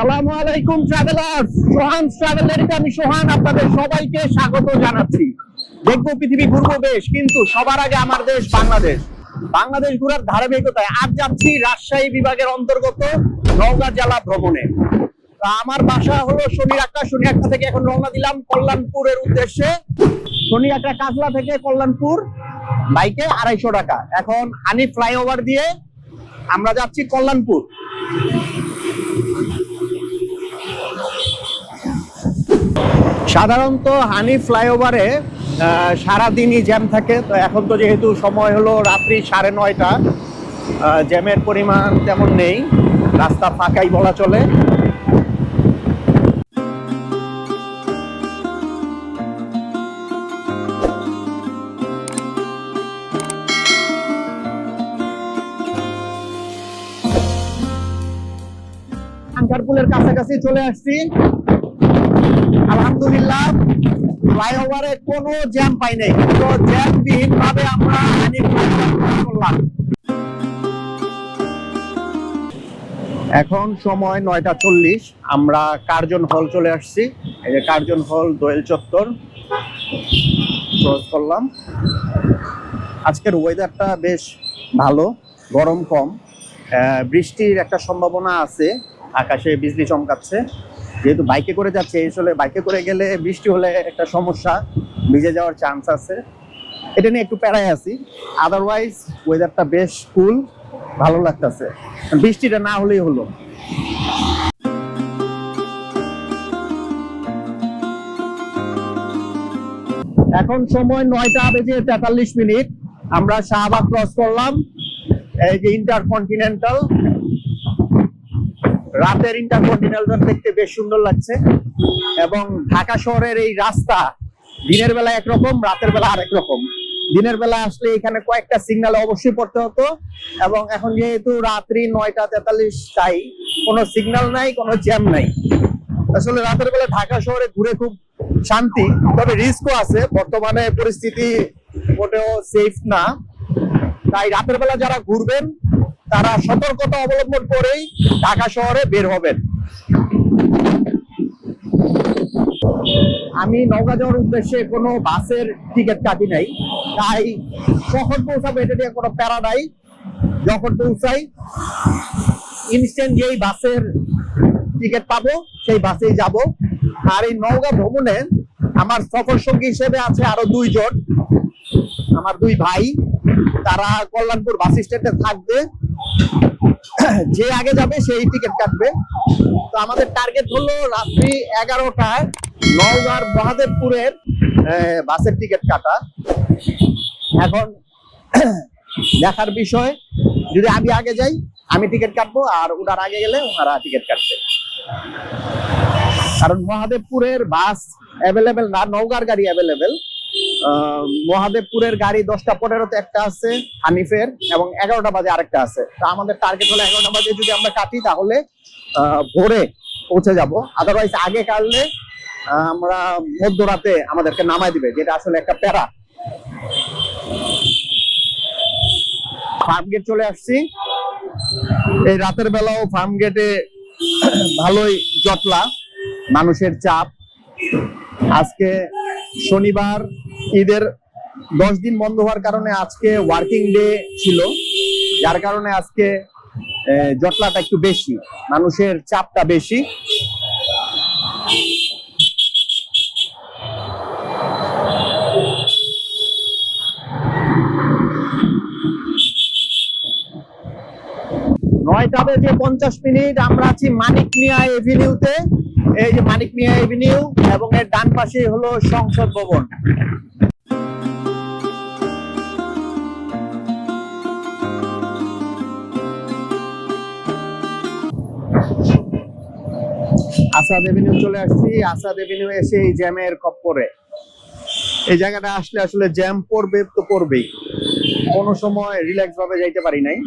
আসসালামু আলাইকুম ট্রাভেলার্স সোহান ট্রাভেলারিতে আমি সোহান আপনাদের সবাইকে স্বাগত জানাচ্ছি। দেখব পৃথিবী ঘুরবো বেশ, কিন্তু সবার আগে আমার দেশ বাংলাদেশ। বাংলাদেশ ঘোরার ধারাবাহিকতায় আজ যাচ্ছি রাজশাহী বিভাগের অন্তর্গত নওগাঁ জেলা ভ্রমণে। আমার বাসা হলো শনি একটা শনি একটা থেকে এখন রওনা দিলাম কল্যাণপুরের উদ্দেশ্যে। শনি একটা কাজলা থেকে কল্যাণপুর, বাইকে আড়াইশো টাকা। এখন হানি ফ্লাইওভার দিয়ে আমরা যাচ্ছি কল্যাণপুর। সাধারণত হানি ফ্লাইওভারে সারাদিনই জ্যাম থাকে। তো এখন তো যেহেতু সময় হলো রাত্রি সাড়ে নয়টা জ্যামের পরিমাণ তেমন নেই। রাস্তা ফাঁকাই বলা চলে। কাছাকাছি চলে আসছি। আলহামদুলিল্লাহ, ফ্লাইওভারে কোনো জ্যাম পাই নাই। তো জ্যাম বিহীন ভাবে আমরা করলাম এখন সময় নয়টা চল্লিশ, আমরা কার্জন হল চলে আসছি। এই যে কার্জন হল, দোয়েল চত্বর, ক্রস করলাম। আজকের ওয়েদারটা বেশ ভালো, গরম কম। বৃষ্টির একটা সম্ভাবনা আছে, আকাশে বিজলি চমকাচ্ছে। যেহেতু বাইকে করে যাচ্ছে আসলে বাইকে করে গেলে বৃষ্টি হলে একটা সমস্যা, ভিজে যাওয়ার চান্স আছে। এটা নিয়ে একটু প্যারায় আছি। আদারওয়াইজ ওয়েদারটা বেশ কুল ভালো লাগতেছে। বৃষ্টিটা না হলেই হলো। এখন সময় নয়টা বেজে তেতাল্লিশ মিনিট। আমরা শাহবাগ ক্রস করলাম। এই যে ইন্টারকন্টিনেন্টাল রাতের ইন্টারকন্টিনেন্টাল দেখতে বেশ সুন্দর লাগছে। এবং ঢাকা শহরের এই রাস্তা দিনের বেলা একরকম, রাতের বেলা আরেক রকম। দিনের বেলা আসলে এখানে কয়েকটা সিগন্যাল অবশ্যই পড়তে হতো। এবং এখন যেহেতু রাত্রি নয়টা তেতাল্লিশ, তাই কোনো সিগন্যাল নাই, কোনো জ্যাম নাই। আসলে রাতের বেলা ঢাকা শহরে ঘুরে খুব শান্তি, তবে রিস্কও আছে। বর্তমানে পরিস্থিতি মোটেও সেফ না। তাই রাতের বেলা যারা ঘুরবেন তারা সতর্কতা অবলম্বন করেই ঢাকা শহরে বের হবেন। আমি নওগাঁ যাওয়ার উদ্দেশ্যে কোনো বাসের টিকিট কাটি নাই। তাই কখন পৌঁছাবো এটা নিয়ে কোনো প্যারা নাই। যখন পৌঁছাই ইনস্ট্যান্ট যেই বাসের টিকিট পাবো, সেই বাসেই যাব। আর এই নওগাঁ ভ্রমণে আমার সফর সঙ্গী হিসেবে আছে আরও দুইজন। আমার দুই ভাই। তারা কল্যাণপুর বাস স্ট্যান্ডে থাকবে। যে আগে যাবে সেই টিকিট কাটবে। তো আমাদের টার্গেট হলো রাত্রি এগারোটায় নওগাঁর মহাদেবপুরের বাসের টিকিট কাটা। এখন দেখার বিষয়, যদি আমি আগে যাই, আমি টিকিট কাটবো, আর ওনার আগে গেলে ওনারা টিকিট কাটবে। কারণ মহাদেবপুরের বাস অ্যাভেলেবেল না নৌকার গাড়ি অ্যাভেলেবেল মহাদেবপুরের গাড়ি দশটা পনেরোতে একটা আছে, হানিফের, এবং এগারোটা বাজে আরেকটা আছে। তা আমাদের টার্গেট হলো এগারোটা বাজে যদি আমরা কাটি, তাহলে ভোরে পৌঁছে যাব। আদারওয়াইজ আগে কাটলে আমরা মধ্যরাতে আমাদেরকে নামায় দিবে, যেটা আসলে একটা প্যারা। ফার্ম গেট চলে আসছি। এই রাতের বেলাও ফার্ম গেটে ভালোই জটলা, মানুষের চাপ। আজকে শনিবার ঈদের দশ দিন বন্ধ হওয়ার কারণে আজকে ওয়ার্কিং ডে ছিল। যার কারণে আজকে জটলাটা একটু বেশি, মানুষের চাপটা বেশি। নয়টা বেজে পঞ্চাশ মিনিট, আমরা আছি মানিক মিয়া এভিনিউতে এই যে মানিক মিয়া এভিনিউ এবং এর ডান পাশে হলো সংসদ ভবন। আসাদ এভিনিউ চলে আসছি। আসাদ এভিনিউ এসে এই জ্যামের খপ্পরে। এই জায়গাটা আসলে আসলে জ্যাম পড়বে তো পড়বেই। কোনো সময় রিল্যাক্স ভাবে যাইতে পারি নাই।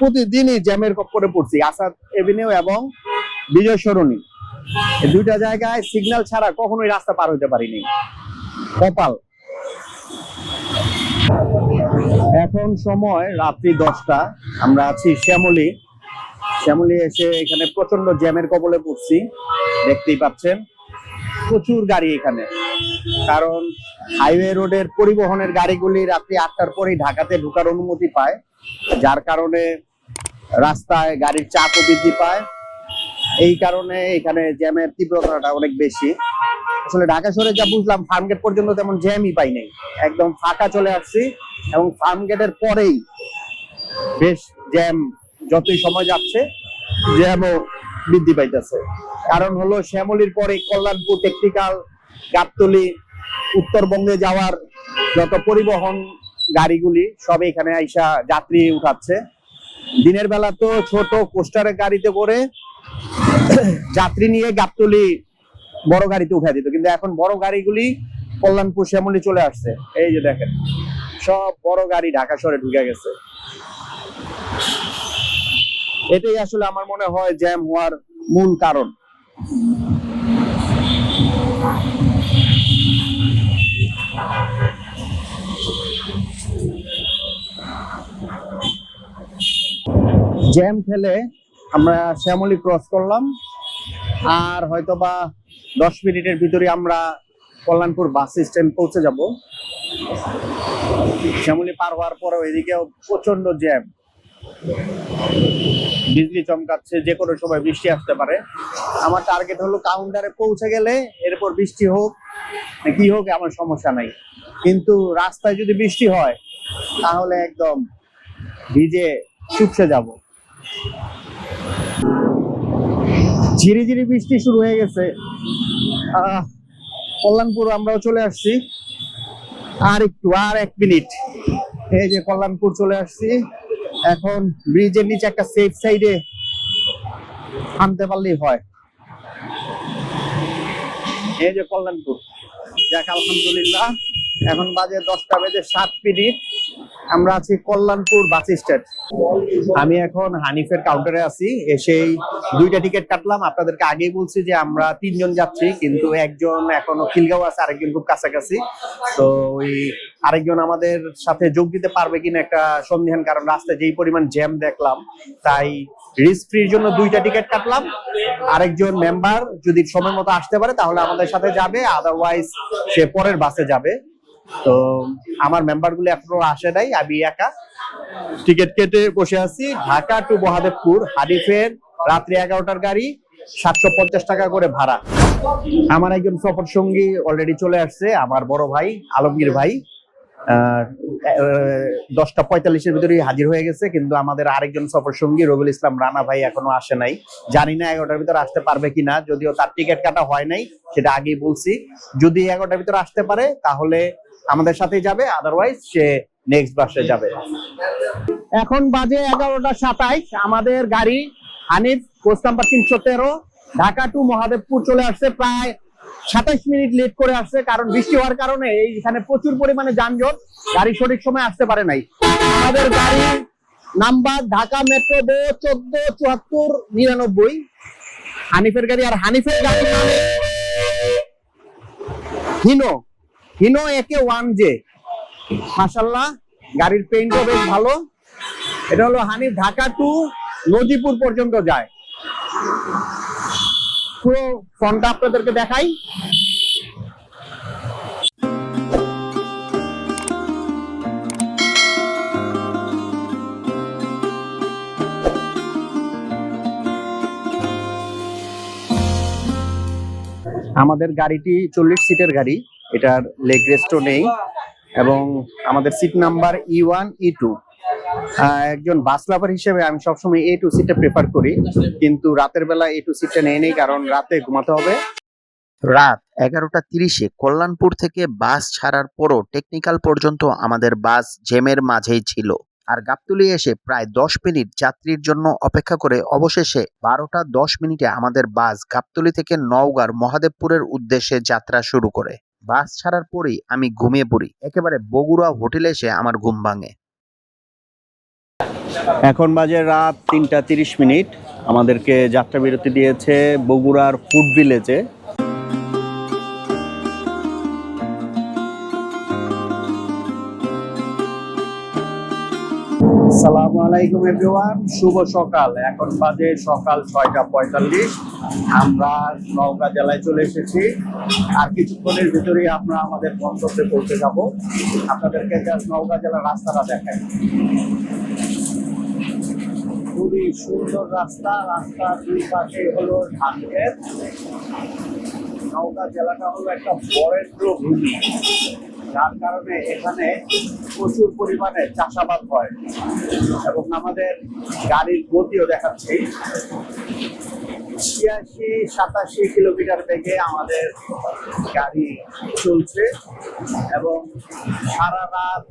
প্রতিদিনই জ্যামের কপ্পরে পড়ছি। আসাদ এভিনিউ এবং বিজয় সরণি। দুইটা জায়গায় সিগন্যাল ছাড়া কখনোই রাস্তা পার হইতে পারিনি। কপাল। এখন সময় রাত্রি দশটা। আমরা আছি শ্যামলী। শ্যামলী এসে এখানে প্রচণ্ড জ্যামের কবলে পড়ছি। দেখতেই পাচ্ছেন, প্রচুর গাড়ি এখানে। কারণ হাইওয়ে রোডের পরিবহনের গাড়িগুলি রাত্রি আটটার পরেই ঢাকাতে ঢোকার অনুমতি পায়, যার কারণে রাস্তায় গাড়ির চাপও বৃদ্ধি পায়। এই কারণে এখানে জ্যামের তীব্রতাটা অনেক বেশি। আসলে ঢাকা শহরে যা বুঝলাম ফার্ম গেট পর্যন্ত তেমন জ্যামই পাই নাই। একদম ফাঁকা চলে আসছি এবং ফার্মগেটের পরেই বেশ জ্যাম যতই সময় যাচ্ছে জ্যামও বৃদ্ধি পাইতেছে। কারণ হলো শ্যামলির পরে কল্যাণপুর টেকনিক্যাল গাবতলি, উত্তরবঙ্গে যাওয়ার যত পরিবহন গাড়িগুলি, সব এখানে আইসা যাত্রী উঠাচ্ছে। দিনের বেলা তো ছোট কোস্টারের গাড়িতে করে যাত্রী নিয়ে গাবতলি বড় গাড়িতে উঠে দিত। কিন্তু এখন বড় গাড়িগুলি কল্যাণপুর শ্যামলি চলে আসছে। এই যে দেখেন, সব বড় গাড়ি ঢাকা শহরে ঢুকে গেছে। এটাই আসলে আমার মনে হয় জ্যাম হওয়ার মূল কারণ। জ্যাম ঠেলে আমরা শ্যামলী ক্রস করলাম। আর হয়তো বা দশ মিনিটের ভিতরে আমরা কল্যাণপুর বাস স্ট্যান্ড পৌঁছে যাব। শ্যামলী পার হওয়ার পরেও এদিকেও প্রচণ্ড জ্যাম। বিজলি চমকাচ্ছে, যে কোনো সময় বৃষ্টি আসতে পারে। আমার টার্গেট হলো কাউন্টারে পৌঁছে গেলে এরপর বৃষ্টি হোক কি হোক, আমার সমস্যা নাই। কিন্তু রাস্তায় যদি বৃষ্টি হয়, তাহলে একদম ভিজে শুকছে যাব। ঝিরি ঝিরি বৃষ্টি শুরু হয়ে গেছে। কল্যাণপুর আমরাও চলে আসছি। আর একটু, আর এক মিনিট। এই যে কল্যাণপুর চলে আসছি। এখন ব্রিজের নিচে একটা সেফ সাইডে আনতে পারলেই হয়। এই যে কল্যাণপুর। যাক আলহামদুলিল্লাহ। এখন বাজে দশটা বেজে সাত মিনিট। আমরা আছি কল্যাণপুর বাস স্ট্যান্ড। আমি এখন হানিফের কাউন্টারে আছি, এসেই দুইটা টিকিট কাটলাম। আপনাদেরকে আগেই বলছি যে আমরা তিনজন যাচ্ছি, কিন্তু একজন এখনও খিলগাঁও আছে, আরেকজন খুব কাছাকাছি। তো ওই আরেকজন আমাদের সাথে যোগ দিতে পারবে কিনা একটা সন্দেহান কারণ, রাস্তায় যেই পরিমাণ জ্যাম দেখলাম, তাই রিস্ক ফ্রির জন্য দুইটা টিকিট কাটলাম। আরেকজন মেম্বার যদি সময় মতো আসতে পারে, তাহলে আমাদের সাথে যাবে আদারওয়াইজ সে পরের বাসে যাবে। তো আমার মেম্বারগুলো এখনও আসে নাই, আমি একা। টিকিট কেটে বসে আছি, ঢাকা টু মহাদেবপুর হানিফের রাত্রি এগারোটার গাড়ি, সাতশো পঞ্চাশ টাকা করে ভাড়া। আমার একজন সফর সঙ্গী অলরেডি চলে আসছে, আমার বড় ভাই, আলমগীর ভাই। দশটা পঁয়তাল্লিশের ভিতরে হাজির হয়ে গেছে, কিন্তু আমাদের আরেকজন সফর সঙ্গী রবিউল ইসলাম রানা ভাই এখনও আসে নাই। জানি না এগারোটার ভিতরে আসতে পারবে কিনা, যদিও তার টিকিট কাটা হয় নাই, সেটা আগেই বলছি। যদি এগারোটার ভিতরে আসতে পারে, তাহলে আমাদের সাথেই যাবে আদারওয়াইজ সে নেক্সট বাসে যাবে। এখন বাজে এগারোটা সাতাইশ, আমাদের গাড়ি হানিফ কোচ নাম্বার তিনশো তেরো, ঢাকা টু মহাদেবপুর চলে আসছে প্রায় সাতাইশ মিনিট লেট করে আসছে, কারণ বৃষ্টি হওয়ার কারণে এইখানে প্রচুর পরিমাণে যানজট, গাড়ি সঠিক সময় আসতে পারে নাই। আমাদের গাড়ি নাম্বার ঢাকা মেট্রো দো চোদ্দ চুয়াত্তর নিরানব্বই। হানিফের গাড়ি আর হানিফের গাড়ি মানে Hino. Hino A K one J মাসাল্লাহ গাড়ির পেইন্টও বেশ ভালো। এটা হলো হানিফ, ঢাকা টু নদীপুর পর্যন্ত যায়। পুরো ফ্রন্টটা আপনাদেরকে দেখাই। আমাদের গাড়িটি চল্লিশ সিটের গাড়ি। এটার লেগ রেস্টও নেই এবং আমাদের seat number E one E two একজন বাস লাভার হিসেবে আমি সবসময় এ টু সিটে প্রেফার করি, কিন্তু রাতের বেলা এ টু সিটটা নেই নেই, কারণ রাতে ঘুমাতে হবে। রাত এগারোটা তিরিশে কল্যাণপুর থেকে বাস ছাড়ার পরও টেকনিক্যাল পর্যন্ত আমাদের বাস জ্যামের মাঝেই ছিল। আর গাবতলি এসে প্রায় দশ মিনিট যাত্রীর জন্য অপেক্ষা করে অবশেষে বারোটা দশ মিনিটে আমাদের বাস গাবতলি থেকে নওগাঁর মহাদেবপুরের উদ্দেশ্যে যাত্রা শুরু করে। বাস ছাড়ার পরেই আমি ঘুমিয়ে পড়ি। একেবারে বগুড়া হোটেলে এসে আমার ঘুম ভাঙে। এখন বাজে রাত তিনটা তিরিশ মিনিট। আমাদেরকে যাত্রা বিরতি দিয়েছে বগুড়ার ফুড ভিলেজে। আসসালামু আলাইকুম এভরিওয়ান, শুভ সকাল। এখন বাজে সকাল ছয়টা পঁয়তাল্লিশ। আমরা নওগাঁ জেলায় চলে এসেছি। আর কিছুক্ষণের ভিতরেই আমরা আমাদের গন্তব্যে পৌঁছে যাব। আপনাদেরকে জাস্ট নওগাঁ জেলার রাস্তাটা দেখাই। খুবই সুন্দর রাস্তা। রাস্তার দুই পাশে হলো ধান নওগাঁ জেলাটা হলো একটা বরেন্দ্র ভূমি যার কারণে এখানে প্রচুর পরিমাণে চাষাবাদ হয় এবং আমাদের গাড়ির গতিও দেখাচ্ছি। ছিয়াশি, সাতাশি কিলোমিটার বেগে আমাদের গাড়ি চলছে এবং সারা রাত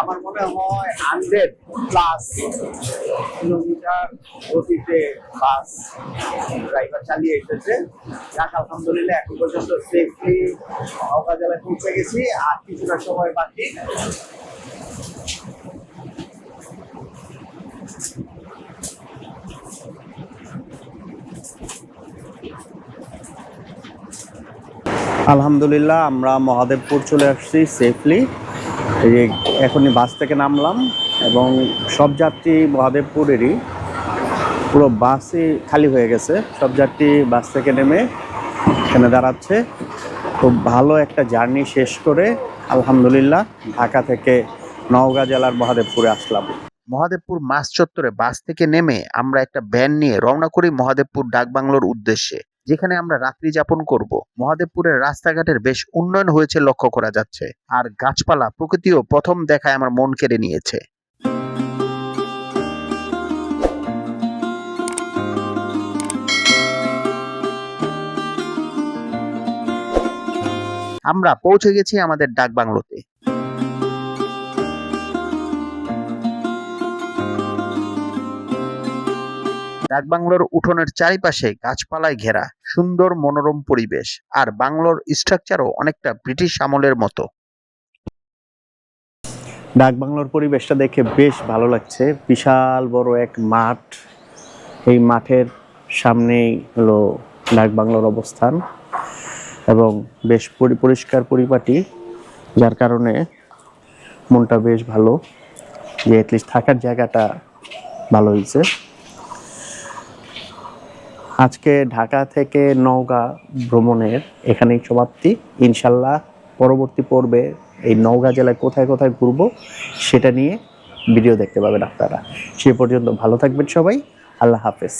আমার মনে হয় হান্ড্রেড প্লাস কিলোমিটার গতিতে বাস ড্রাইভার চালিয়ে এসেছে। যাক, আলহামদুলিল্লাহ, এখন পর্যন্ত সেফলি জেলায় পৌঁছে গেছি, আর কিছুটা সময় বাকি। আলহামদুলিল্লাহ, আমরা মহাদেবপুর চলে আসছি সেফলি এখনই বাস থেকে নামলাম এবং সব যাত্রী মহাদেবপুরেরই। পুরো বাসই খালি হয়ে গেছে, সব যাত্রী বাস থেকে নেমে এখানে দাঁড়াচ্ছে। খুব ভালো একটা জার্নি শেষ করে আলহামদুলিল্লাহ ঢাকা থেকে নওগাঁ জেলার মহাদেবপুরে আসলাম। মহাদেবপুর মাস চত্বরে বাস থেকে নেমে আমরা একটা ভ্যান নিয়ে রওনা করি মহাদেবপুর ডাকবাংলোর উদ্দেশ্যে। যেখানে আমরা রাত্রি যাপন করব। মহাদেবপুরের রাস্তাঘাটের বেশ উন্নয়ন হয়েছে লক্ষ্য করা যাচ্ছে। আর গাছপালা প্রকৃতিও প্রথম দেখায় আমার মন কেড়ে নিয়েছে। আমরা পৌঁছে গেছি আমাদের ডাকবাংলোতে। ডাকবাংলোর উঠোনের চারিপাশে গাছপালায় ঘেরা সুন্দর মনোরম পরিবেশ, আর বাংলোর স্ট্রাকচারও অনেকটা ব্রিটিশ আমলের মতো। ডাকবাংলোর পরিবেশটা দেখে বেশ ভালো লাগছে। বিশাল বড় এক মাঠ। এই মাঠের সামনেই হলো ডাকবাংলোর অবস্থান এবং বেশ পরি- পরিষ্কার পরিপাটি, যার কারণে মনটা বেশ ভালো যে অ্যাটলিস্ট থাকার জায়গাটা ভালো হয়েছে। আজকে ঢাকা থেকে নওগাঁ ভ্রমণের এখানেই সমাপ্তি। ইনশাল্লাহ পরবর্তী পর্বে এই নওগাঁ জেলায় কোথায় কোথায় ঘুরব সেটা নিয়ে ভিডিও দেখতে পাবেন আপনারা। সে পর্যন্ত ভালো থাকবেন সবাই। আল্লাহ হাফেজ।